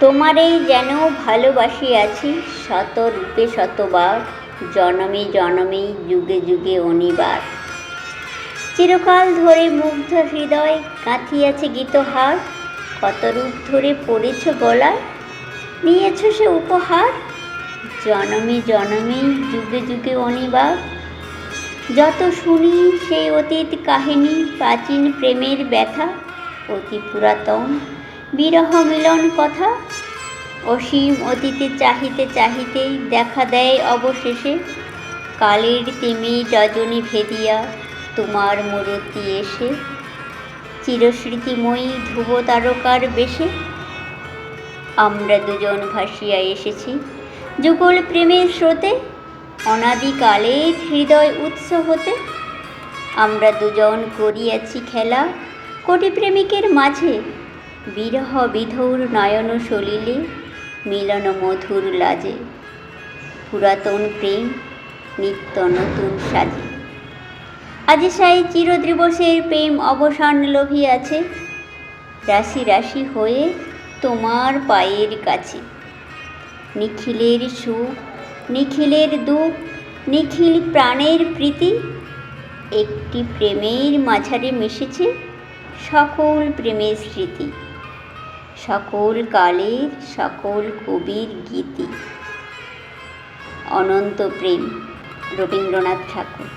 তোমারেই যেন ভালোবাসি আছি, শত রূপে শতবার, জনমে জনমে, যুগে যুগে অনিবার। চিরকাল ধরে মুগ্ধ হৃদয় গাঁথিয়াছে গীতহার, কত রূপ ধরে পড়েছ গলায়, নিয়েছ সে উপহার, জনমে জনমে, যুগে যুগে অনিবার। যত শুনি সেই অতীত কাহিনী, প্রাচীন প্রেমের ব্যথা অতি পুরাতন। বিরহ মিলন কথা অসীম অতীতে চাহিতে চাহিতেই দেখা দেয় অবশেষে। কালের তিমি রজনী ভেদিয়া তোমার মূরতি এসে। চিরস্মৃতিময়ী ধ্রুব তারকার বেশে। আমরা দুজন ভাসিয়া এসেছি যুগল প্রেমের স্রোতে, অনাদিকালের হৃদয় উৎস হতে। আমরা দুজন করিয়াছি খেলা কোটি প্রেমিকের মাঝে। বিরহ বিধৌর নয়ন সলিলে, মিলন মধুর লাজে। পুরাতন প্রেম নিত্য নতুন সাজে। আজি সাই চিরদিবসের প্রেম অবসান লোভী আছে রাশি রাশি হয়ে তোমার পায়ের কাছে। নিখিলের সুখ, নিখিলের দুঃখ, নিখিল প্রাণের প্রীতি একটি প্রেমের মাঝারে মিশেছে। সকল প্রেমের স্মৃতি সকল কালের সকল কবির গীতি। অনন্ত প্রেম রবীন্দ্রনাথ ঠাকুর।